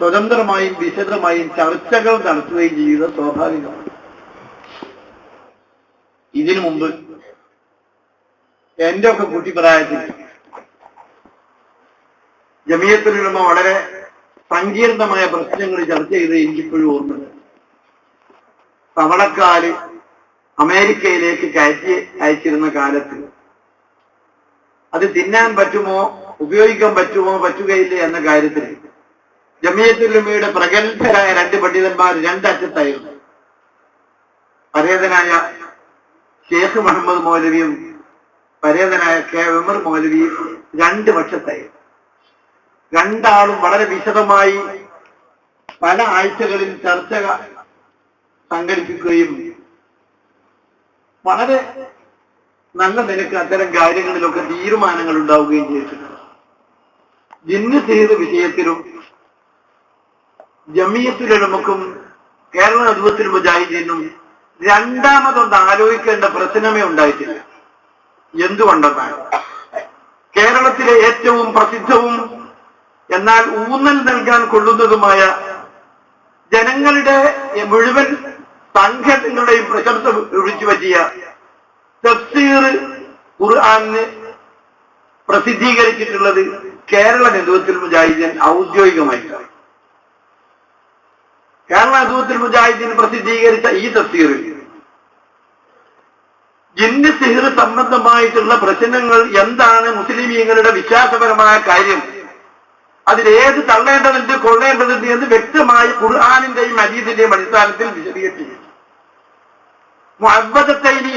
സ്വതന്ത്രമായും വിശദമായും ചർച്ചകൾ നടത്തുകയും ചെയ്യുന്നത് സ്വാഭാവികമാണ്. ഇതിനു മുമ്പ് എന്റെ ഒക്കെ കുട്ടിപ്രായത്തിൽ ജമീയത്തിലുള്ള വളരെ സങ്കീർണമായ പ്രശ്നങ്ങൾ ചർച്ച ചെയ്ത് എനിക്കിപ്പോഴും ഓർമ്മയുണ്ട്. തവളക്കാൽ അമേരിക്കയിലേക്ക് കയറ്റി അയച്ചിരുന്ന കാലത്ത് അത് തിന്നാൻ പറ്റുമോ ഉപയോഗിക്കാൻ പറ്റുമോ പറ്റുകയില്ല എന്ന കാര്യത്തിൽ ജമിയത്തുലുമയുടെ പ്രഗത്ഭരായ രണ്ട് പണ്ഡിതന്മാർ രണ്ടറ്റത്തായിരുന്നു. പരേതനായ ഷേഖ് മുഹമ്മദ് മൗലവിയും പരേതനായ കെ ഉമർ മൗലവിയും രണ്ട് പക്ഷത്തായിരുന്നു. രണ്ടാളും വളരെ വിശദമായി പല ആഴ്ചകളിൽ ചർച്ച സംഘടിപ്പിക്കുകയും വളരെ നല്ല നിലയ്ക്ക് അത്തരം കാര്യങ്ങളിലൊക്കെ തീരുമാനങ്ങൾ ഉണ്ടാവുകയും ചെയ്തിട്ടുണ്ട്. ജിന്ന് ചെയ്ത വിഷയത്തിലും ജമിയത്തിലുമക്കും കേരള നദുവത്തിൽ മുജാഹിദീനും രണ്ടാമതൊന്ന് ആലോചിക്കേണ്ട പ്രശ്നമേ ഉണ്ടായിട്ടില്ല. എന്തുകൊണ്ടെന്നാൽ കേരളത്തിലെ ഏറ്റവും പ്രസിദ്ധവും എന്നാൽ ഊന്നൽ നൽകാൻ കൊള്ളുന്നതുമായ ജനങ്ങളുടെ മുഴുവൻ സംഘടനകളുടെയും പ്രശംസ വിളിച്ചു പറ്റിയ തഫ്സീർ ഖുർആാനിന് പ്രസിദ്ധീകരിച്ചിട്ടുള്ളത് കേരള നേതൃത്വത്തിൽ മുജാഹിദൻ ഔദ്യോഗികമായിട്ടാണ്. കേരള നേതൃത്വത്തിൽ മുജാഹിദ്ദീൻ പ്രസിദ്ധീകരിച്ച ഈ തഫ്സീറിൽ ജിന്ന് സിഹിർ സംബന്ധമായിട്ടുള്ള പ്രശ്നങ്ങൾ എന്താണ് മുസ്ലിമീങ്ങളുടെ വിശ്വാസപരമായ കാര്യം? അതിലേത് തള്ളേണ്ടതുണ്ട് കൊള്ളേണ്ടതുണ്ട് എന്ന് വ്യക്തമായി ഖുർആാനിന്റെയും അജീദിന്റെയും അടിസ്ഥാനത്തിൽ വിശദീകരിച്ചു.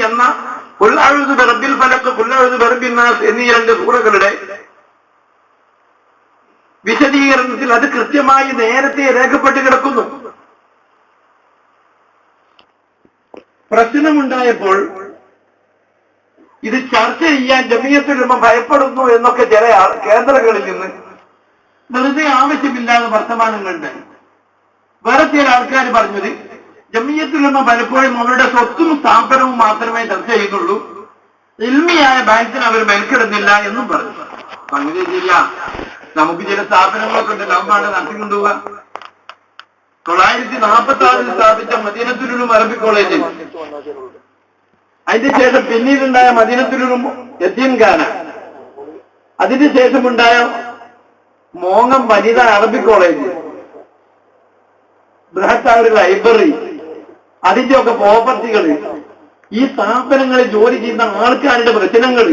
എന്ന കുല്ലഴുത് ബെറബിൽ ഫലക്ക് കുല്ലഴുത് ബെറബിൻ നാസ് എന്നീ രണ്ട് സൂറകളുടെ വിശദീകരണത്തിൽ അത് കൃത്യമായി നേരത്തെ രേഖപ്പെട്ട് കിടക്കുന്നു. പ്രശ്നമുണ്ടായപ്പോൾ ഇത് ചർച്ച ചെയ്യാൻ ജമീയത്തിലുമ്പോ ഭയപ്പെടുന്നു എന്നൊക്കെ ചില കേന്ദ്രങ്ങളിൽ നിന്ന് വെറുതെ ആവശ്യമില്ലാതെ വർത്തമാനങ്ങളുണ്ട്. വേറെ ചില ആൾക്കാർ പറഞ്ഞത് ജമീയത്തിലുമ്പോ പലപ്പോഴും അവരുടെ സ്വത്തും സ്ഥാപനവും മാത്രമേ ചർച്ച ചെയ്യുന്നുള്ളൂ. ഇൽമിയായ ബാങ്കിന് അവർ മെനക്കെടുന്നില്ല എന്നും പറഞ്ഞു. അങ്ങനെ ചെയ്യാം നമുക്ക് ചില സ്ഥാപനങ്ങളൊക്കെ ഉണ്ട്. നമ്മളാണ് നടത്തിക്കൊണ്ടുപോവുക. തൊള്ളായിരത്തി നാൽപ്പത്തി ആറിൽ സ്ഥാപിച്ച മദീനത്തുലും അറബി കോളേജിൽ. അതിന്റെ ശേഷം പിന്നീടുണ്ടായ മദീനത്തുലും യത്തീംഖാന അതിന്റെ ശേഷമുണ്ടായ മോങ്ങം വനിത അറബി കോളേജ്. ബൃഹത്തായ ഒരു ലൈബ്രറി. അതിന്റെ ഒക്കെ പ്രോപ്പർട്ടികൾ ഈ സ്ഥാപനങ്ങളിൽ ജോലി ചെയ്യുന്ന ആൾക്കാരുടെ പ്രശ്നങ്ങൾ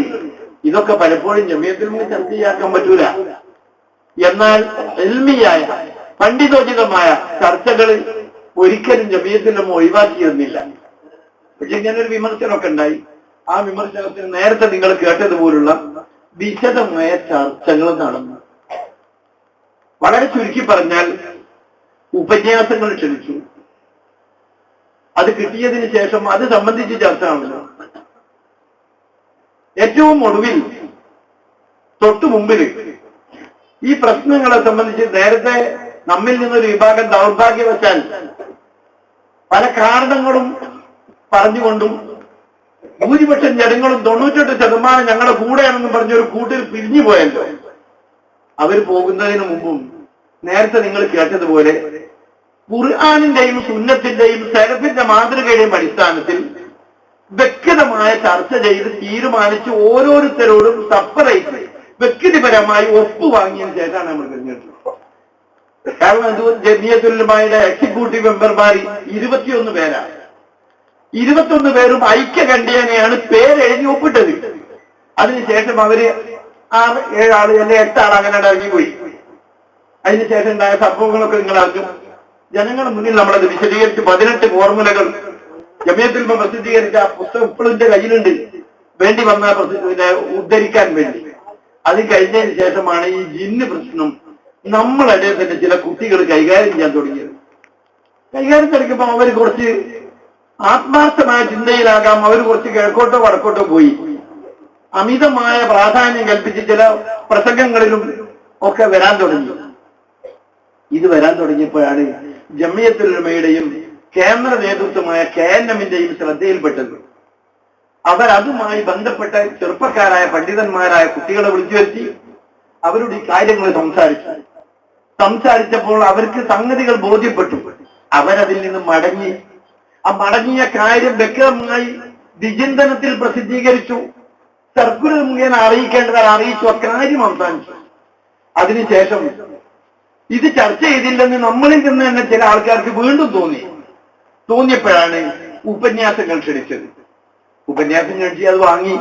ഇതൊക്കെ പലപ്പോഴും ജമീയത്തിൽ ചർച്ച ചെയ്യാക്കാൻ പറ്റൂല. എന്നാൽ എൽമിയായ പണ്ഡിതോചിതമായ ചർച്ചകൾ ഒരിക്കലും ജമിയത്തിലും ഒഴിവാക്കിയിരുന്നില്ല. പക്ഷെ ഇങ്ങനെ ഒരു വിമർശനമൊക്കെ ഉണ്ടായി. ആ വിമർശനത്തിന് നേരത്തെ നിങ്ങൾ കേട്ടതുപോലുള്ള വിശദമായ ചർച്ചകൾ നടന്നു. വളരെ ചുരുക്കി പറഞ്ഞാൽ ഉപന്യാസങ്ങൾ ക്ഷണിച്ചു. അത് കിട്ടിയതിന് ശേഷം അത് സംബന്ധിച്ച് ചർച്ച ആണല്ലോ ഏറ്റവും ഒടുവിൽ തൊട്ടു മുമ്പിൽ ഈ പ്രശ്നങ്ങളെ സംബന്ധിച്ച് നേരത്തെ നമ്മിൽ നിന്നൊരു വിഭാഗം ദൗർഭാഗ്യവശാൽ പല കാരണങ്ങളും പറഞ്ഞുകൊണ്ടും ഭൂരിപക്ഷം ജനങ്ങളും തൊണ്ണൂറ്റെട്ട് ശതമാനം ഞങ്ങളുടെ കൂടെയാണെന്നും പറഞ്ഞൊരു കൂട്ടിൽ പിരിഞ്ഞു പോയല്ലോ. അവർ പോകുന്നതിന് മുമ്പും നേരത്തെ നിങ്ങൾ കേട്ടതുപോലെ ഖുർആാനിന്റെയും സുന്നത്തിന്റെയും സരഫിന്റെ മാതൃകയുടെയും അടിസ്ഥാനത്തിൽ വ്യക്തമായ ചർച്ച ചെയ്ത് തീരുമാനിച്ച് ഓരോരുത്തരോടും സെപ്പറേറ്റ് വ്യക്തിപരമായി ഒപ്പുവാങ്ങിയതിന് ശേഷമാണ് നമ്മൾ തിരഞ്ഞെടുത്തത് അത് ജമിയതുല്ലമായുടെ എക്സിക്യൂട്ടീവ് മെമ്പർമാർ ഇരുപത്തിയൊന്ന് പേരാണ് ഇരുപത്തൊന്ന് പേരും ഐക്യ ഐക്യകണ്ഠേനയാണ് പേരെഴുതി ഒപ്പിട്ടത്. അതിനുശേഷം അവർ ആറ് ഏഴാൾ അല്ലെ എട്ടാൾ അങ്ങനെ ഇറങ്ങിപ്പോയി. അതിനുശേഷം ഉണ്ടായ സംഭവങ്ങളൊക്കെ നിങ്ങൾ അറിഞ്ഞു. ജനങ്ങളുടെ മുന്നിൽ നമ്മളത് വിശദീകരിച്ച് പതിനെട്ട് ഫോർമുലകൾ ജമിയത്തിൽ പ്രസിദ്ധീകരിച്ച ആ പുസ്തകം ഇപ്പോഴും കയ്യിലുണ്ട്. വേണ്ടി വന്ന ഉദ്ധരിക്കാൻ വേണ്ടി. അത് കഴിഞ്ഞതിന് ശേഷമാണ് ഈ ജിന്ന് പ്രശ്നം നമ്മളിടയിൽ തന്നെ ചില കുട്ടികൾ കൈകാര്യം ചെയ്യാൻ തുടങ്ങിയത്? കൈകാര്യം തുടങ്ങിയപ്പോ അവർ കുറച്ച് ആത്മാർത്ഥമായ ചിന്തയിലാകാം. അവർ കുറച്ച് കിഴക്കോട്ടോ വടക്കോട്ടോ പോയി. അമിതമായ പ്രാധാന്യം കൽപ്പിച്ച് ചില പ്രസംഗങ്ങളിലും ഒക്കെ വരാൻ തുടങ്ങി. ഇത് വരാൻ തുടങ്ങിയപ്പോഴാണ് ജമ്മിയത്തുലമയുടെയും കേന്ദ്ര നേതൃത്വമായ കെ എൻ എമ്മിന്റെയും ശ്രദ്ധയിൽപ്പെട്ടത്. അവർ അതുമായി ബന്ധപ്പെട്ട ചെറുപ്പക്കാരായ പണ്ഡിതന്മാരായ കുട്ടികളെ വിളിച്ചു വരുത്തി അവരുടെ ഈ കാര്യങ്ങൾ സംസാരിച്ചു. സംസാരിച്ചപ്പോൾ അവർക്ക് സംഗതികൾ ബോധ്യപ്പെട്ടു. അവരതിൽ നിന്ന് മടങ്ങി. ആ മടങ്ങിയ കാര്യം വ്യക്തമായി വിചിന്തനത്തിൽ പ്രസിദ്ധീകരിച്ചു. സർക്കുലർ മുഖേന അറിയിക്കേണ്ടത് അറിയിച്ചു കാര്യം അവസാനിച്ചു. അതിനുശേഷം ഇത് ചർച്ച ചെയ്തില്ലെന്ന് നമ്മളിൽ നിന്ന് തന്നെ ചില ആൾക്കാർക്ക് വീണ്ടും തോന്നി. തോന്നിയപ്പോഴാണ് ഉപന്യാസങ്ങൾ ക്ഷണിച്ചത്. ഉപന്യാസം ക്ഷണിച്ച് അത് വാങ്ങി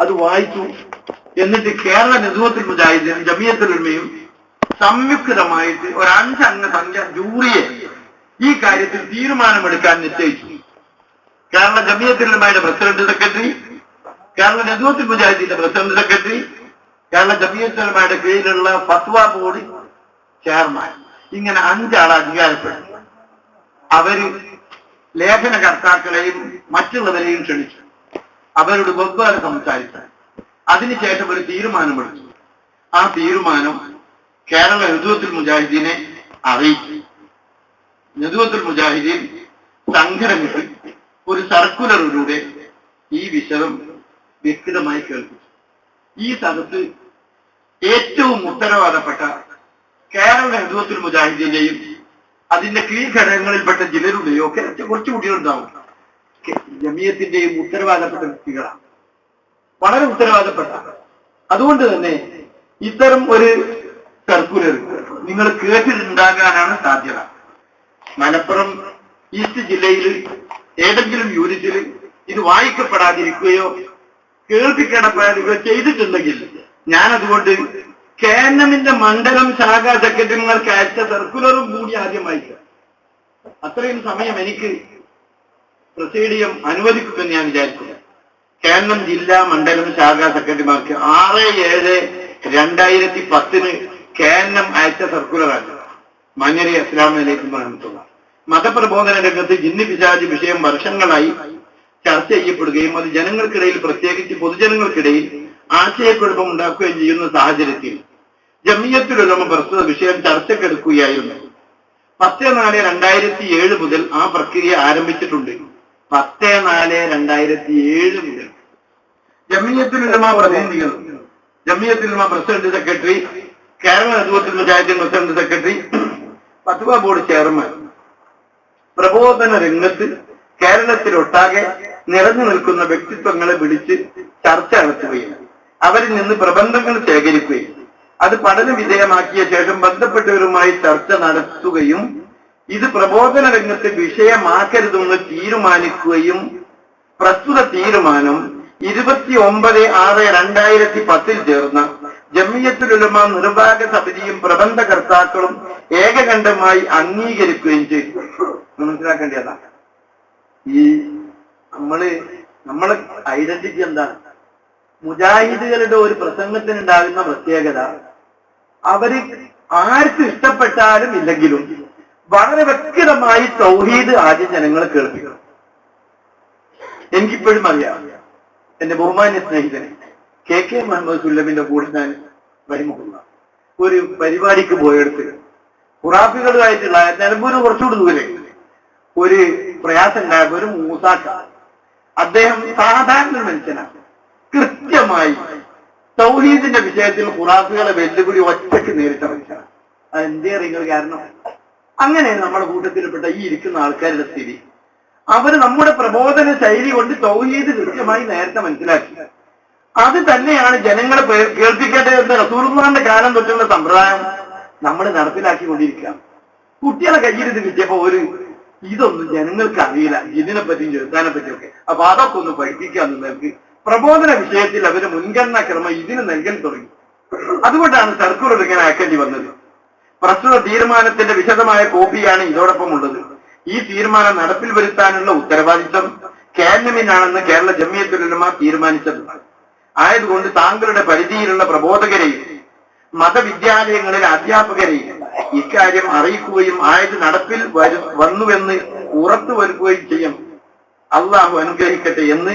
അത് വായിച്ചു. എന്നിട്ട് കേരള നിസുവത്തിൽ മുജാഹിദിനും ജമിയത്തുലമയും സംയുക്തമായിട്ട് ഒരു അഞ്ചംഗ സംഖ്യ ജൂറിയെ ഈ കാര്യത്തിൽ തീരുമാനമെടുക്കാൻ നിശ്ചയിച്ചു. കേരള ജമിയത്തുലമയുടെ പ്രസിഡന്റ് സെക്രട്ടറി കേരള നെതുവത്തിൽ മുജാഹിദിന്റെ പ്രസിഡന്റ് സെക്രട്ടറി കേരള ജമിയത്തുലമയുടെ കീഴിലുള്ള ഫത്വ ബോർഡ് ചെയർമാൻ. ഇങ്ങനെ അഞ്ചാൾ അധികാരപ്പെട്ടു. അവർ ലേഖനകർത്താക്കളെയും മറ്റുള്ളവരെയും ക്ഷണിച്ചു. അവരോട് വെവ്വേറെ സംസാരിച്ചു. അതിനുശേഷം ഒരു തീരുമാനമെടുത്തു. ആ തീരുമാനം കേരള നെതുവത്തുൽ മുജാഹിദീനെ അറിയിച്ചു നെതുവത്തുൽ മുജാഹിദീൻ സംഘടനകൾ ഒരു സർക്കുലറിലൂടെ ഈ വിഷയം വ്യക്തമായി കേൾപ്പിച്ചു. ഈ സദസ് ഏറ്റവും ഉത്തരവാദപ്പെട്ട കേരള നെതുവത്തുൽ മുജാഹിദീന്റെയും അതിന്റെ കീഴ്ഘടകങ്ങളിൽപ്പെട്ട ചിലരുടെയോ ഒക്കെ കുറച്ച് കുട്ടികളുണ്ടാവും ജമിയത്തിന്റെയും ഉത്തരവാദപ്പെട്ട വ്യക്തികളാണ്. വളരെ ഉത്തരവാദപ്പെട്ട. അതുകൊണ്ട് തന്നെ ഇത്തരം ഒരു സർക്കുലർ നിങ്ങൾ കേട്ടിട്ടുണ്ടാകാനാണ് സാധ്യത. മലപ്പുറം ഈസ്റ്റ് ജില്ലയിൽ ഏതെങ്കിലും യൂണിറ്റിൽ ഇത് വായിക്കപ്പെടാതിരിക്കുകയോ കേൾപ്പിക്കപ്പെടാതിരിക്കുകയോ ചെയ്തിട്ടുണ്ടെങ്കിൽ ഞാൻ അതുകൊണ്ട് എമ്മിന്റെ മണ്ഡലം ശാഖാ സെക്രട്ടറിമാർക്ക് അയച്ച സർക്കുലറും കൂടി ആദ്യം വായിക്കാം അത്രയും സമയം എനിക്ക് പ്രസീഡിയം അനുവദിക്കുമെന്ന് ഞാൻ വിചാരിക്കുന്നു. കേരളം ജില്ലാ മണ്ഡലം ശാഖാ സെക്രട്ടറിമാർക്ക് ആറ് ഏഴ് രണ്ടായിരത്തി പത്തിന് കേരളം അയച്ച സർക്കുലറാണ് മഞ്ഞരി അസ്ലാം അലൈക്കും പറഞ്ഞിട്ടുള്ള. മതപ്രബോധന രംഗത്ത് ജിന്നി പിശാജ് വിഷയം വർഷങ്ങളായി ചർച്ച ചെയ്യപ്പെടുകയും അത് ജനങ്ങൾക്കിടയിൽ പ്രത്യേകിച്ച് പൊതുജനങ്ങൾക്കിടയിൽ ആശയക്കുഴപ്പം ഉണ്ടാക്കുകയും ചെയ്യുന്ന സാഹചര്യത്തിൽ ജമിയത്തിലുള്ളമ പ്രസ്തുത വിഷയം ചർച്ചക്കെടുക്കുകയായിരുന്നു. പത്ത് നാല് രണ്ടായിരത്തി ഏഴ് മുതൽ ആ പ്രക്രിയ ആരംഭിച്ചിട്ടുണ്ട്. പത്ത് നാല് രണ്ടായിരത്തി ഏഴ് മുതൽ ജമിയത്തിലുള്ളമ പ്രതിനിധികൾ ജമിയത്തിലുള്ളമ പ്രസിഡന്റ് സെക്രട്ടറി കേരള നേതൃത്വത്തിൽ മുജാഹിദ്ദീൻ പ്രസിഡന്റ് സെക്രട്ടറി പത്മ ബോർഡ് ചെയർമാൻ. പ്രബോധന രംഗത്ത് കേരളത്തിലൊട്ടാകെ നിറഞ്ഞു നിൽക്കുന്ന വ്യക്തിത്വങ്ങളെ വിളിച്ച് ചർച്ച നടത്തുകയും അവരിൽ നിന്ന് പ്രബന്ധങ്ങൾ ശേഖരിക്കുകയും അത് പഠന വിധേയമാക്കിയ ശേഷം ബന്ധപ്പെട്ടവരുമായി ചർച്ച നടത്തുകയും ഇത് പ്രബോധന രംഗത്ത് വിഷയമാക്കരുതെന്ന് തീരുമാനിക്കുകയും പ്രസ്തുത തീരുമാനം ഇരുപത്തി ഒമ്പത് ആറ് രണ്ടായിരത്തി പത്തിൽ ചേർന്ന ജമിയത്തുലുലമ നിർവാഹക സമിതിയും പ്രബന്ധകർത്താക്കളും ഏകകണ്ഠമായി അംഗീകരിക്കുകയും ചെയ്തു. മനസ്സിലാക്കേണ്ടതാണ്. ഈ നമ്മൾ നമ്മളെ ഐഡന്റിറ്റി എന്താണ്? മുജാഹിദുകളുടെ ഒരു പ്രസംഗത്തിനുണ്ടാകുന്ന പ്രത്യേകത അവർ ആർക്ക് ഇഷ്ടപ്പെട്ടാലും ഇല്ലെങ്കിലും വളരെ വ്യക്തമായി തൗഹീദ് ആദ്യം ജനങ്ങളെ കേൾപ്പിക്കണം. എനിക്കിപ്പോഴും അറിയാം. എന്റെ ബഹുമാന്യ സ്നേഹിതൻ കെ കെ മുഹമ്മദ് സുല്ലമിന്റെ കൂടെ ഞാൻ വരിമുഖുള്ള ഒരു പരിപാടിക്ക് പോയെടുത്ത് ഖുറാഫികളുമായിട്ടുള്ള നിലമ്പൂര് കുറച്ചുകൂടി ദൂരെ ഒരു പ്രയാസം ഉണ്ടായപ്പോ ഒരു മൂസാക്ക അദ്ദേഹം സാധാരണ മനുഷ്യനാണ്. കൃത്യമായി സൗഹീദിന്റെ വിഷയത്തിൽ ഖുറാഫികളെ വെല്ലുവിളി ഒറ്റയ്ക്ക് നേരിട്ട മനുഷ്യനാണ് അത് എന്തേ അറിയുന്നത് കാരണം? അങ്ങനെ നമ്മുടെ കൂട്ടത്തിൽപ്പെട്ട ഈ ഇരിക്കുന്ന ആൾക്കാരുടെ സ്ഥിതി. അവർ നമ്മുടെ പ്രബോധന ശൈലി കൊണ്ട് തൗഹീദ് കൃത്യമായി നേരത്തെ മനസ്സിലാക്കി. അത് തന്നെയാണ് ജനങ്ങളെ കേൾപ്പിക്കേണ്ടത് എന്ന് റസൂർമാന്റെ കാലം തൊട്ടുള്ള സമ്പ്രദായം നമ്മൾ നടപ്പിലാക്കിക്കൊണ്ടിരിക്കുക. കുട്ടികളെ കയ്യിൽ കിട്ടിയപ്പോ ഒരു ഇതൊന്നും ജനങ്ങൾക്ക് അറിയില്ല. ഇതിനെ പറ്റിയും ചെറുത്താനെ പറ്റിയൊക്കെ അപ്പൊ അതൊക്കെ ഒന്ന് പഠിപ്പിക്കാൻ നിങ്ങൾക്ക് പ്രബോധന വിഷയത്തിൽ അവർ മുൻഗണനാ ക്രമം ഇതിന് നൽകാൻ തുടങ്ങി. അതുകൊണ്ടാണ് സർക്കുലർ ഇങ്ങനെ അയക്കേണ്ടി വന്നത്. പ്രസ്തുത തീരുമാനത്തിന്റെ വിശദമായ കോപ്പിയാണ് ഇതോടൊപ്പം ഉള്ളത്. ഈ തീരുമാനം നടപ്പിൽ വരുത്താനുള്ള ഉത്തരവാദിത്തം കേരളമിനാണെന്ന് കേരള ജമിയത്തുലമ തീരുമാനിച്ചത്. ആയതുകൊണ്ട് താങ്കളുടെ പരിധിയിലുള്ള പ്രബോധകരെയും മതവിദ്യാലയങ്ങളിലെ അധ്യാപകരെയും ഇക്കാര്യം അറിയിക്കുകയും ആയത് നടപ്പിൽ വരു വന്നുവെന്ന് ഉറത്തു ഉറപ്പുവരുത്തുകയും ചെയ്യും. അള്ളാഹു അനുഗ്രഹിക്കട്ടെ എന്ന്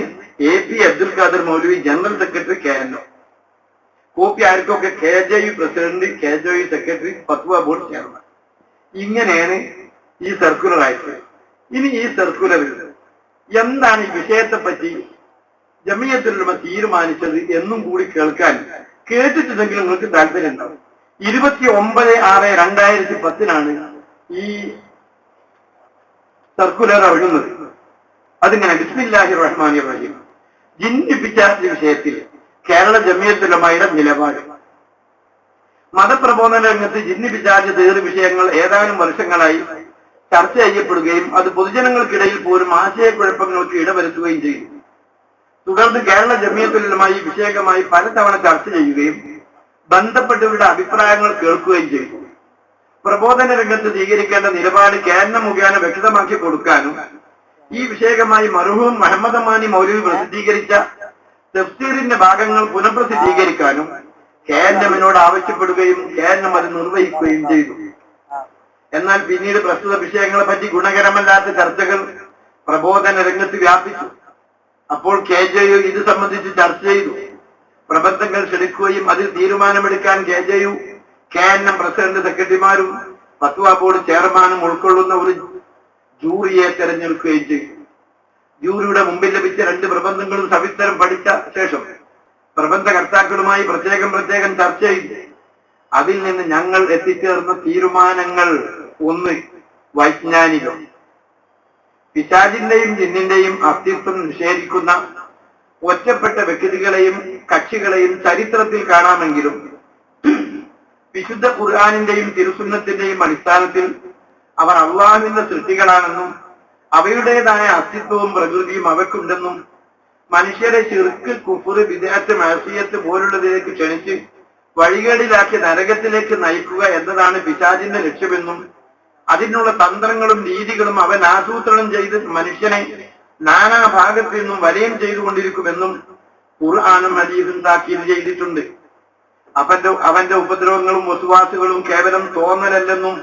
A P Abdul Khader Moulavi general secretary K N O. Copy ആർക്കൊക്കെ K J U president K J U secretary ഫത്വ ബോർഡ് ചെയർമാൻ. ഇങ്ങനെയാണ് ഈ സർക്കുലർ ആയിട്ട് ഇനി ഈ സർക്കുലറിൽ എന്താണ് ഈ വിഷയത്തെ പറ്റി ജമിയത്തിലുള്ള തീരുമാനിച്ചത് എന്നും കൂടി കേൾക്കാൻ കേട്ടിട്ടുണ്ടെങ്കിൽ നിങ്ങൾക്ക് താല്പര്യം ഉണ്ടാവും ഇരുപത്തി ഒമ്പത് ആറ് രണ്ടായിരത്തി പത്തിനാണ് ഈ സർക്കുലർ ഇറങ്ങുന്നത് അതിങ്ങനെ ബിസ്മില്ലാഹി റഹ്മാനി റഹീം ജിന്ന് പിച്ചാർജ് വിഷയത്തിൽ കേരള ജമിയത്തുലമയുടെ നിലപാട്. മതപ്രബോധന രംഗത്ത് ജിന്ന് പിച്ചാർജ് തീർ വിഷയങ്ങൾ ഏതാനും വർഷങ്ങളായി ചർച്ച ചെയ്യപ്പെടുകയും അത് പൊതുജനങ്ങൾക്കിടയിൽ പോലും ആശയക്കുഴപ്പങ്ങൾക്ക് ഇടവരുത്തുകയും ചെയ്തു. തുടർന്ന് കേരള ജമിയത്തുലമായി വിഷയകമായി പലതവണ ചർച്ച ചെയ്യുകയും ബന്ധപ്പെട്ടവരുടെ അഭിപ്രായങ്ങൾ കേൾക്കുകയും ചെയ്തു. പ്രബോധന രംഗത്ത് സ്വീകരിക്കേണ്ട നിലപാട് കേരള മുഖേന വ്യക്തമാക്കി കൊടുക്കാനും ഈ വിഷയകമായി മർഹൂം മുഹമ്മദ് അമാനി മൗലവി പ്രസിദ്ധീകരിച്ച തഫ്സീറിന്റെ ഭാഗങ്ങൾ പുനഃപ്രസിദ്ധീകരിക്കാനും കേരളമിനോട് ആവശ്യപ്പെടുകയും കേരളം അത് നിർവഹിക്കുകയും ചെയ്തു. എന്നാൽ പിന്നീട് പ്രസ്തുത വിഷയങ്ങളെ പറ്റി ഗുണകരമല്ലാത്ത ചർച്ചകൾ പ്രബോധന രംഗത്ത് വ്യാപിച്ചു. അപ്പോൾ കെ ജെ യു ഇത് സംബന്ധിച്ച് ചർച്ച ചെയ്തു. പ്രബന്ധങ്ങൾ ക്ഷണിക്കുകയും അതിൽ തീരുമാനമെടുക്കാൻ K J U K N M president സെക്രട്ടറിമാരും ഫത്വ ബോർഡ് ചെയർമാനും ഉൾക്കൊള്ളുന്ന ഒരു ജൂറിയെ തെരഞ്ഞെടുക്കുകയും ചെയ്തു. ജൂറിയുടെ മുമ്പിൽ ലഭിച്ച രണ്ട് പ്രബന്ധങ്ങളും സവിസ്തരം പഠിച്ച ശേഷം പ്രബന്ധകർത്താക്കളുമായി പ്രത്യേകം പ്രത്യേകം ചർച്ച ചെയ്തു. അതിൽ നിന്ന് ഞങ്ങൾ എത്തിച്ചേർന്ന തീരുമാനങ്ങൾ ഒന്ന് വൈജ്ഞാനികം. പിശാചിന്റെയും ജിന്നിന്റെയും അസ്തിത്വം നിഷേധിക്കുന്ന ഒറ്റപ്പെട്ട വ്യക്തികളെയും കക്ഷികളെയും ചരിത്രത്തിൽ കാണാമെങ്കിലും വിശുദ്ധ ഖുർആാനിന്റെയും തിരുസുന്നത്തിന്റെയും അടിസ്ഥാനത്തിൽ അവർ അള്ളാഹുവിന്റെ സൃഷ്ടികളാണെന്നും അവയുടേതായ അസ്തിത്വവും പ്രകൃതിയും അവയ്ക്കുണ്ടെന്നും മനുഷ്യരെ ചെറുക്ക് കുഫുറ് വിദേഹത്ത് മാസിയത്ത് പോലുള്ളതിലേക്ക് ക്ഷണിച്ച് വഴികേടിലാക്കി നരകത്തിലേക്ക് നയിക്കുക എന്നതാണ് പിശാചിന്റെ ലക്ഷ്യമെന്നും അതിനുള്ള തന്ത്രങ്ങളും രീതികളും അവൻ ആസൂത്രണം ചെയ്ത് മനുഷ്യനെ നാനാ ഭാഗത്തു നിന്നും വലയം ചെയ്തുകൊണ്ടിരിക്കുമെന്നും ഖുർആാനും ഹദീസും താക്കീത് ചെയ്തിട്ടുണ്ട്. അവന്റെ അവന്റെ ഉപദ്രവങ്ങളും വസുവാസുകളും കേവലം തോന്നലല്ലെന്നും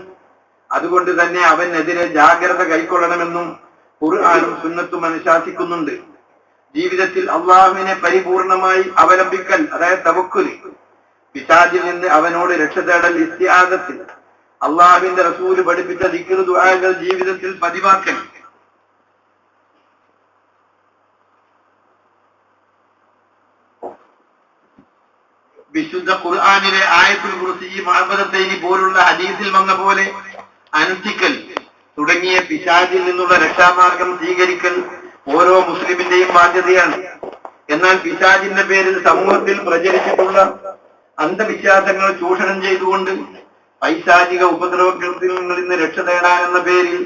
അതുകൊണ്ട് തന്നെ അവനെതിരെ ജാഗ്രത കൈക്കൊള്ളണമെന്നും ഖുർആാനും സുന്നത്തും അനുശാസിക്കുന്നുണ്ട്. ജീവിതത്തിൽ അള്ളാഹുവിനെ പരിപൂർണമായി അവലംബിക്കൽ അതായത് തവക്കുൽ പിശാചിൽ നിന്ന് അവനോട് രക്ഷ തേടൽ ഇസ്തിയാഗത്തിൽ അള്ളാഹുവിന്റെ റസൂൽ പഠിപ്പിച്ച ദിക്കറ് ദുആകൾ ജീവിതത്തിൽ പതിവാക്കൽ. വിശുദ്ധ ഖുർആാനിലെ ആയത്തുൽ കുറിച്ച് ഈ മഹബദത്തൈനി പോലുള്ള ഹദീസിൽ വന്ന പോലെ അനുഷ്ഠിക്കൽ തുടങ്ങിയ പിശാചിൽ നിന്നുള്ള രക്ഷാമാർഗം സ്വീകരിക്കൽ ഓരോ മുസ്ലിമിന്റെയും ബാധ്യതയാണ്. എന്നാൽ പിശാചിന്റെ പേരിൽ സമൂഹത്തിൽ പ്രചരിച്ചിട്ടുള്ള അന്ധവിശ്വാസങ്ങൾ ചൂഷണം ചെയ്തുകൊണ്ട് പൈശാചിക ഉപദ്രവത്തിൽ നിന്ന് രക്ഷ തേടാനെന്ന പേരിൽ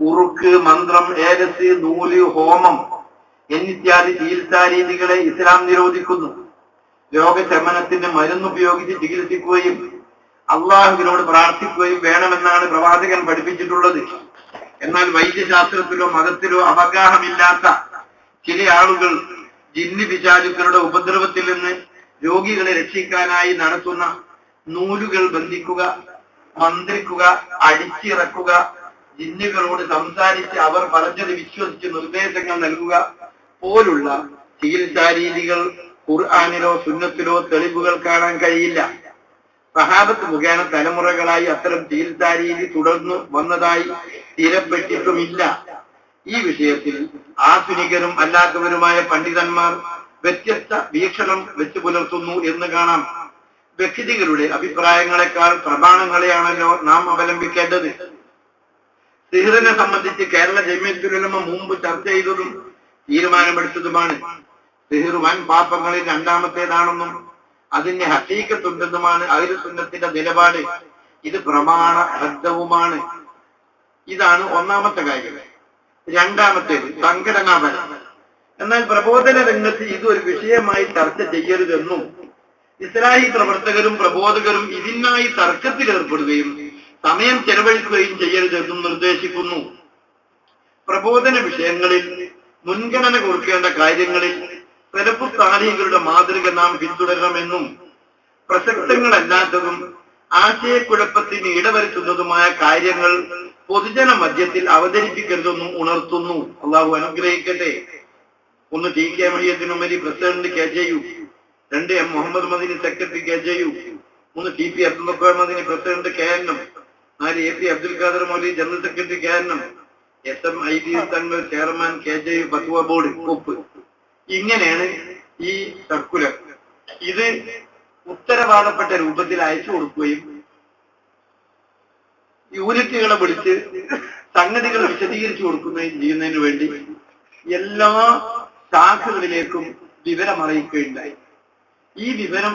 ഉറുക്ക് മന്ത്രം ഏലസ് നൂൽ ഹോമം എന്നിത്യാദി ചികിത്സാ രീതികളെ ഇസ്ലാം നിരോധിക്കുന്നു. രോഗശമനത്തിന് മരുന്നുപയോഗിച്ച് ചികിത്സിക്കുകയും അള്ളാഹുവിനോട് പ്രാർത്ഥിക്കുകയും വേണമെന്നാണ് പ്രവാചകൻ പഠിപ്പിച്ചിട്ടുള്ളത്. എന്നാൽ വൈദ്യശാസ്ത്രത്തിലോ മതത്തിലോ അവഗാഹമില്ലാത്ത ചില ആളുകൾ ജിന്നി പിശാചുക്കളുടെ ഉപദ്രവത്തിൽ നിന്ന് രോഗികളെ രക്ഷിക്കാനായി നടത്തുന്ന നൂലുകൾ ബന്ധിക്കുക മന്ത്രിക്കുക അടിച്ചിറക്കുക ജിന്നുകളോട് സംസാരിച്ച് അവർ പറഞ്ഞത് വിശ്വസിച്ച് നിർദ്ദേശങ്ങൾ നൽകുക പോലുള്ള ചികിത്സാ രീതികൾ ഖുർആാനിലോ സുന്നത്തിലോ തെളിവുകൾ കാണാൻ കഴിയില്ല. സഹാബത്ത് മുഖേന തലമുറകളായി അത്തരം ചികിത്സാ രീതി തുടർന്നു വന്നതായി സ്ഥിരപ്പെട്ടിട്ടുമില്ല. ഈ വിഷയത്തിൽ ആധുനികരും അല്ലാത്തവരുമായ പണ്ഡിതന്മാർ വ്യത്യസ്ത വീക്ഷണം വെച്ചു പുലർത്തുന്നു എന്ന് കാണാം. വ്യക്തികളുടെ അഭിപ്രായങ്ങളെക്കാൾ പ്രമാണങ്ങളെയാണല്ലോ നാം അവലംബിക്കേണ്ടത്. സിഹിറിനെ സംബന്ധിച്ച് കേരള ജമിയത്തുലമ മുമ്പ് ചർച്ച ചെയ്തതും തീരുമാനമെടുത്തതുമാണ്. സിഹിർ വൻ പാപങ്ങളിൽ രണ്ടാമത്തേതാണെന്നും അതിന് ഹസീക്കത്തുണ്ടെന്നുമാണ് അഹിൽ സുന്നത്തിന്റെ നിലപാട്. ഇത് പ്രമാണ ബദ്ധവുമാണ് ഇതാണ് ഒന്നാമത്തെ കാര്യം. രണ്ടാമത്തേത് സംഘടനാപരം. എന്നാൽ പ്രബോധന രംഗത്ത് ഇത് ഒരു വിഷയമായി ചർച്ച ചെയ്യരുതെന്നും ഇസ്ലാഹി പ്രവർത്തകരും പ്രബോധകരും ഇതിനായി തർക്കത്തിൽ ഏർപ്പെടുകയും സമയം ചെലവഴിക്കുകയും ചെയ്യരുതെന്നും നിർദ്ദേശിക്കുന്നു. പ്രബോധന വിഷയങ്ങളിൽ മുൻഗണന കൊടുക്കേണ്ട കാര്യങ്ങളിൽ സെലഫു സ്ഥാനീയങ്ങളുടെ മാതൃക നാം പിന്തുടരണമെന്നും പ്രസക്തങ്ങളല്ലാത്തതും ആശയക്കുഴപ്പത്തിന് ഇടവരുത്തുന്നതുമായ കാര്യങ്ങൾ പൊതുജന മധ്യത്തിൽ അവതരിപ്പിക്കരുതെന്നും ഉണർത്തുന്നു. അള്ളാഹു അനുഗ്രഹിക്കട്ടെ. ഒന്ന് ടി കെ മഹിയത്തിനുമരി പ്രസിഡന്റ് കെ ജെ യു രണ്ട് M Muhammad Madani secretary K J U മൂന്ന് T P Abdul Madani president K N M നാല് A P Abdul Khader Moulavi general secretary K N M S M I D Thangal chairman K J U ഫത്വ board ഒപ്പ് ഇങ്ങനെയാണ് ഈ circular. ഇത് ഉത്തരവാദപ്പെട്ട രൂപത്തിൽ അയച്ചു കൊടുക്കുകയും യൂണിറ്റുകളെ വിളിച്ച് സംഗതികൾ വിശദീകരിച്ചു കൊടുക്കുന്നതിന് ചെയ്യുന്നതിന് വേണ്ടി എല്ലാ ശാഖകളിലേക്കും വിവരം അറിയിക്കുകയുണ്ടായി ഈ വിവരം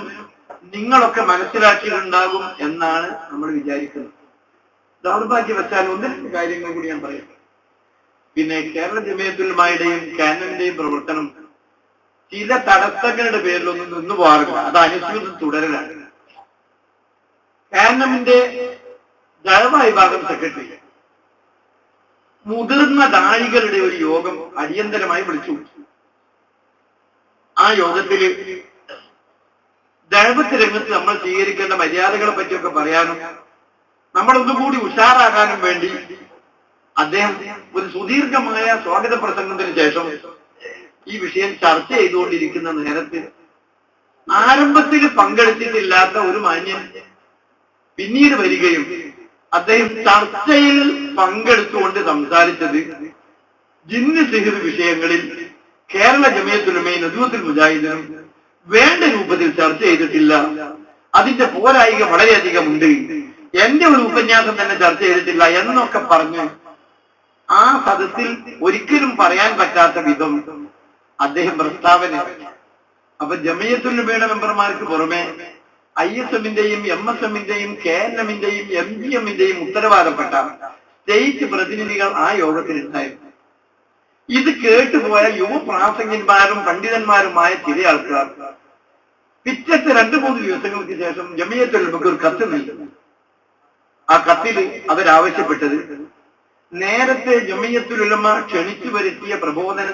നിങ്ങളൊക്കെ മനസ്സിലാക്കിയിട്ടുണ്ടാകും എന്നാണ് നമ്മൾ വിചാരിക്കുന്നത്. ദൗർഭാഗ്യവശാൽ ഒന്ന് കാര്യങ്ങൾ കൂടി ഞാൻ പറയാം. പിന്നെ കേരള ജമിയത്തുൽമായുടെയും കാനന്റെയും പ്രവർത്തനം ചില തടസ്സങ്ങളുടെ പേരിലൊന്നും നിന്നു പോകാറില്ല. അത് അനുസരിച്ച് തുടരലാണ്. കാനമിന്റെ ദഴവ വിഭാഗം സെക്രട്ടറി മുതിർന്ന ദാഴികളുടെ ഒരു യോഗം അടിയന്തരമായി വിളിച്ചു. ആ യോഗത്തിൽ ദഴവത്ത് രംഗത്ത് നമ്മൾ സ്വീകരിക്കേണ്ട മര്യാദകളെ പറ്റിയൊക്കെ പറയാനും നമ്മളൊന്നും കൂടി ഉഷാറാകാനും വേണ്ടി അദ്ദേഹം ഒരു സുദീർഘമായ സ്വാഗത പ്രസംഗത്തിന് ശേഷം ഈ വിഷയം ചർച്ച ചെയ്തുകൊണ്ടിരിക്കുന്ന നേരത്ത് ആരംഭത്തിൽ പങ്കെടുത്തിട്ടില്ലാത്ത ഒരു മാന്യൻ പിന്നീട് വരികയും അദ്ദേഹം ചർച്ചയിൽ പങ്കെടുത്തുകൊണ്ട് സംസാരിച്ചത് ജിന്ന് സിഹിർ വിഷയങ്ങളിൽ കേരള ജമയത്തുലമയും നദൂത്തുൽ മുജാഹിദിനും വേണ്ട രൂപത്തിൽ ചർച്ച ചെയ്തിട്ടില്ല. അതിന്റെ പോരായിക വളരെയധികം ഉണ്ട്. എന്റെ ഒരു ഉപന്യാസം തന്നെ ചർച്ച ചെയ്തിട്ടില്ല എന്നൊക്കെ പറഞ്ഞ് ആ സദസ്സിൽ ഒരിക്കലും പറയാൻ പറ്റാത്ത വിധം അദ്ദേഹം പ്രസ്താവന അപ്പൊ ജമയത്തുലമയുടെ മെമ്പർമാർക്ക് പുറമെ ഐ എസ് എമ്മിന്റെയും എം എസ് എമ്മിന്റെയും കെ എൻ എമ്മിന്റെയും എം ജി എമ്മിന്റെയും ഉത്തരവാദപ്പെട്ട സ്റ്റേറ്റ് പ്രതിനിധികൾ ആ യോഗത്തിൽ ഉണ്ടായിരുന്നു ഇത് കേട്ടുപോയ യുവപ്രാസംഗന്മാരും പണ്ഡിതന്മാരുമായ ചില ആൾക്കാർ പിറ്റത്തെ രണ്ടു മൂന്ന് ദിവസങ്ങൾക്ക് ശേഷം ജമിയത്തുലമക്ക് ഒരു കത്ത് നൽകുന്നു ആ കത്തിൽ അവരാവശ്യപ്പെട്ടത് നേരത്തെ ജമിയത്തുലമ ക്ഷണിച്ചു വരുത്തിയ പ്രബോധന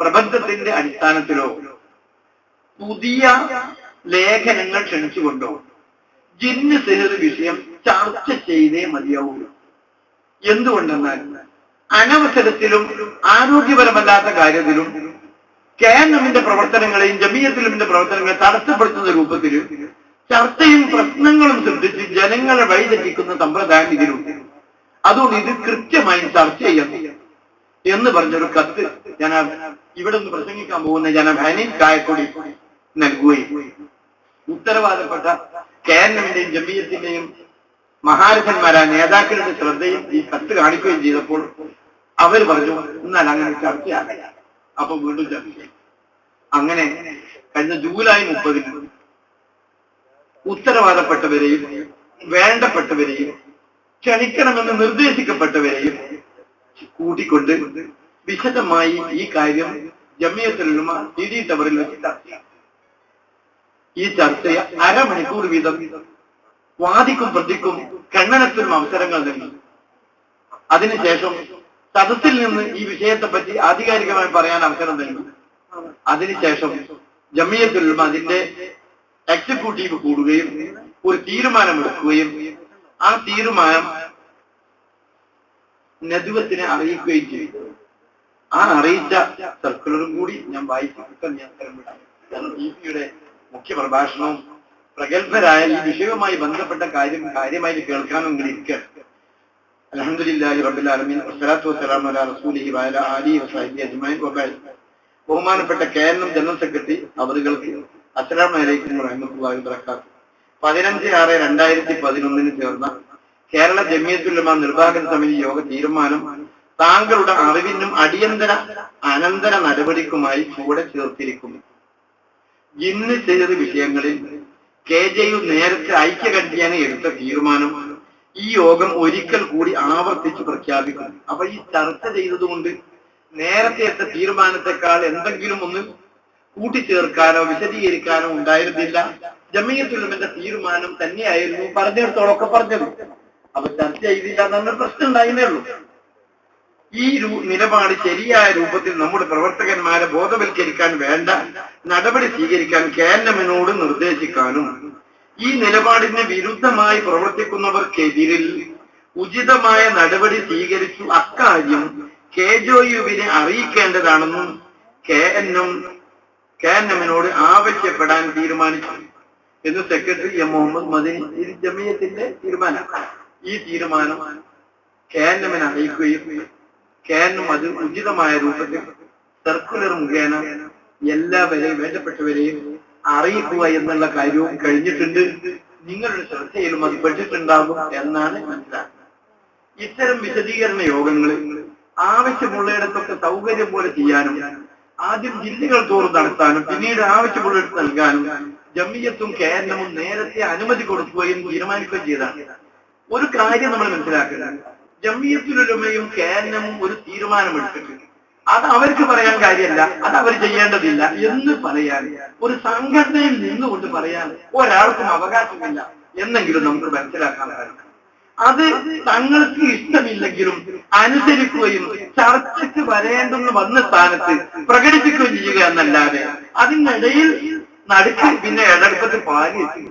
പ്രബന്ധത്തിന്റെ അടിസ്ഥാനത്തിലോ പുതിയ ലേഖനങ്ങൾ ക്ഷണിച്ചുകൊണ്ടോ ജിന്ന് സെഹർ വിഷയം ചർച്ച ചെയ്തേ മതിയാവുള്ളൂ. എന്തുകൊണ്ടെന്നാൽ അനവസരത്തിലും ആരോഗ്യപരമല്ലാത്ത കാര്യത്തിലും കെ എൻ എമ്മിന്റെ പ്രവർത്തനങ്ങളെയും ജമീയത്തിലുമിന്റെ പ്രവർത്തനങ്ങളെ തടസ്സപ്പെടുത്തുന്ന രൂപത്തിൽ ചർച്ചയും പ്രശ്നങ്ങളും സൃഷ്ടിച്ച് ജനങ്ങളെ വഴിതെറ്റിക്കുന്ന സമ്പ്രദായം ഇതിലുണ്ട്. അതുകൊണ്ട് ഇത് കൃത്യമായി ചർച്ച ചെയ്യണം എന്ന് പറഞ്ഞൊരു കത്ത് ഞാൻ ഇവിടെ നിന്ന് പ്രസംഗിക്കാൻ പോകുന്ന ഞാൻ ഹനി കായക്കൊടി നൽകുകയും ഉത്തരവാദപ്പെട്ട കെ എൻ എമ്മിന്റെയും ജമീയത്തിന്റെയും മഹാരഥന്മാരായ നേതാക്കളുടെ ശ്രദ്ധയും ഈ കത്ത് കാണിക്കുകയും ചെയ്തപ്പോൾ അവർ പറഞ്ഞു എന്നാൽ അങ്ങനെ ചർച്ചയാകില്ല അപ്പൊ വീണ്ടും ചർച്ച. അങ്ങനെ കഴിഞ്ഞ ജൂലൈ മുപ്പതിന് ഉത്തരവാദപ്പെട്ടവരെയും വേണ്ടപ്പെട്ടവരെയും ക്ഷണിക്കണമെന്ന് നിർദ്ദേശിക്കപ്പെട്ടവരെയും കൂട്ടിക്കൊണ്ട് വിശദമായി ഈ കാര്യം ജമിയത്തിലുള്ള ഡി ഡി ടവറിൽ വെച്ച് ചർച്ച. ഈ ചർച്ചയെ അരമണിക്കൂർ വീതം വാദിക്കും പ്രതിക്കും ഖണ്ഡനത്തിനും അവസരങ്ങൾ നൽകി അതിനുശേഷം സദസ്സിൽ നിന്ന് ഈ വിഷയത്തെ പറ്റി ആധികാരികമായി പറയാൻ അവസരം നൽകി. അതിനുശേഷം ജമിയത്തുൽ അതിന്റെ എക്സിക്യൂട്ടീവ് കൂടുകയും ഒരു തീരുമാനമെടുക്കുകയും ആ തീരുമാനം നദുവത്തിനെ അറിയിക്കുകയും ചെയ്തു. ആ അറിയിച്ച സർക്കുലറും കൂടി ഞാൻ വായിച്ചു. കിട്ടാൻ ഞാൻ മുഖ്യ പ്രഭാഷണവും പ്രഗത്ഭരായ ഈ വിഷയവുമായി ബന്ധപ്പെട്ട കാര്യം കാര്യമായിട്ട് കേൾക്കാനും ഇങ്ങനെ അലഹമുല്ലാഹി റബ്ബിൽ ആലമീൻ. വസ്സലാത്തു والسلام അലാ റസൂലിഹി وعلى ആലിഹി وصحبه അജ്മഈൻ. وبعد ബഹുമാനപ്പെട്ട കേരളം ജനറൽ സെക്രട്ടറി അവറുകൾക്ക് അസ്സലാമു അലൈക്കും വറഹ്മത്തുള്ളാഹി വബറകാത്ത് പതിനഞ്ച് ആറ് രണ്ടായിരത്തി പതിനൊന്നിന് ചേർന്ന കേരള ജമിയത്തുലമ നിർവാഹക സമിതി യോഗ തീരുമാനം താങ്കളുടെ അറിവിനും അടിയന്തര അനന്തര നടപടിക്കുമായി ചുവടെ ചേർത്തിരിക്കുന്നു. ഇന്ന് ചെയ്ത വിഷയങ്ങളിൽ കെ ജെ യു നേരത്തെ ഐക്യകണ്ഠ്യേന എടുത്ത തീരുമാനം. ഈ യോഗം ഒരിക്കൽ കൂടി ആവർത്തിച്ച് പ്രഖ്യാപിക്കുന്നു. അപ്പൊ ഈ ചർച്ച ചെയ്തതുകൊണ്ട് നേരത്തെ എത്ത തീരുമാനത്തെക്കാൾ എന്തെങ്കിലും ഒന്ന് കൂട്ടിച്ചേർക്കാനോ വിശദീകരിക്കാനോ ഉണ്ടായിരുന്നില്ല. ജമീയത്തുലമിന്റെ തീരുമാനം തന്നെയായിരുന്നു. പറഞ്ഞെടുത്തോളൊക്കെ പറഞ്ഞത്. അപ്പൊ ചർച്ച ചെയ്തില്ല എന്നൊരു പ്രശ്നം ഉണ്ടായിരുന്നേ ഉള്ളൂ. ഈ രൂ- നിലപാട് ശരിയായ രൂപത്തിൽ നമ്മുടെ പ്രവർത്തകന്മാരെ ബോധവൽക്കരിക്കാൻ വേണ്ട നടപടി സ്വീകരിക്കാൻ കേന്ദ്രമിനോട് നിർദ്ദേശിക്കാനും ഈ നിലപാടിന് വിരുദ്ധമായി പ്രവർത്തിക്കുന്നവർക്കെതിരിൽ ഉചിതമായ നടപടി സ്വീകരിച്ചു അക്കാര്യം കെ ജോയുവിനെ അറിയിക്കേണ്ടതാണെന്നും K N M K N എമ്മിനോട് ആവശ്യപ്പെടാൻ തീരുമാനിച്ചു എന്ന് സെക്രട്ടറി എം മുഹമ്മദ് മദീൻ ഇത് ജമിയത്തിന്റെ തീരുമാനം. ഈ തീരുമാനം കെ എൻ എമ്മിനെ അറിയിക്കുകയും കെ എൻ എം അത് ഉചിതമായ രൂപത്തിൽ സർക്കുലർ മുഖേന എല്ലാവരെയും വേണ്ടപ്പെട്ടവരെയും അറിയിക്കുക എന്നുള്ള കാര്യവും കഴിഞ്ഞിട്ടുണ്ട്. നിങ്ങളുടെ ശ്രദ്ധയിലും അത് പെട്ടിട്ടുണ്ടാകും എന്നാണ് മനസ്സിലാക്കുന്നത്. ഇത്തരം വിശദീകരണ യോഗങ്ങൾ ആവശ്യമുള്ളയിടത്തൊക്കെ സൗകര്യം പോലെ ചെയ്യാനും ആദ്യം ജില്ലകൾ തോറും നടത്താനും പിന്നീട് ആവശ്യമുള്ളിടത്ത് നൽകാനും ജമ്മിയത്തും കേരളവും നേരത്തെ അനുമതി കൊടുക്കുകയും തീരുമാനിക്കുകയും ചെയ്താണ് ഒരു കാര്യം നമ്മൾ മനസ്സിലാക്കുക ജമിയത്തിലുമയും കേരളവും ഒരു തീരുമാനമെടുത്തിട്ടുണ്ട്. അത് അവർക്ക് പറയാൻ കാര്യമല്ല. അത് അവർ ചെയ്യേണ്ടതില്ല എന്ന് പറയാൻ ഒരു സംഘടനയിൽ നിന്നുകൊണ്ട് പറയാൻ ഒരാൾക്കും അവകാശമില്ല എന്നെങ്കിലും നമുക്ക് മനസ്സിലാക്കാൻ അത് തങ്ങൾക്ക് ഇഷ്ടമില്ലെങ്കിലും അനുസരിക്കുകയും ചർച്ചയ്ക്ക് വരേണ്ടെന്ന് വന്ന സ്ഥാനത്ത് പ്രകടിപ്പിക്കുകയും ചെയ്യുക എന്നല്ലാതെ അതിനിടയിൽ നടുക്ക് പിന്നെ ഇടടുപ്പത്തിൽ പാലിയെത്തി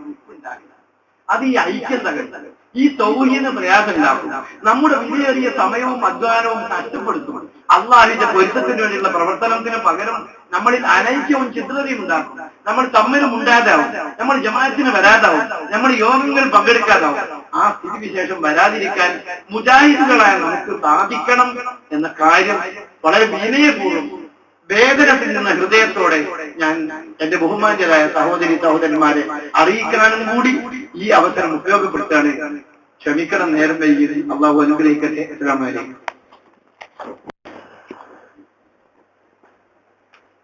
അത് ഈ ഐക്യം തകർത്തത് ഈ തൗഹീന പ്രയാസം ഉണ്ടാക്കും നമ്മുടെ വിലയേറിയ സമയവും അധ്വാനവും നഷ്ടപ്പെടുത്തും. അള്ളാഹിന്റെ പൊരുത്തത്തിന് വേണ്ടിയുള്ള പ്രവർത്തനത്തിന് പകരം നമ്മളിൽ അനൈക്യവും ചിത്രതയും ഉണ്ടാക്കും നമ്മൾ തമ്മിലും ഉണ്ടാതാവും നമ്മൾ ജമാഅത്തിന് വരാതാവും. നമ്മൾ യോഗങ്ങൾ പങ്കെടുക്കാതാവും. ആ സ്ഥിതിവിശേഷം വരാതിരിക്കാൻ മുജാഹിദുകളായ നമുക്ക് സാധിക്കണം എന്ന കാര്യം വളരെ വിനയപൂർവം വേദന തിന്നുന്ന ഹൃദയത്തോടെ ഞാൻ എന്റെ ബഹുമാന്യരായ സഹോദരി സഹോദരന്മാരെ അറിയിക്കാനും കൂടി ഈ അവസരം ഉപയോഗപ്പെടുത്താണ് ക്ഷമിക്കണം നേരം വൈകിയത് അള്ളാഹു അനുഗ്രഹിക്കട്ടെ. അസ്സലാമു അലൈക്കും.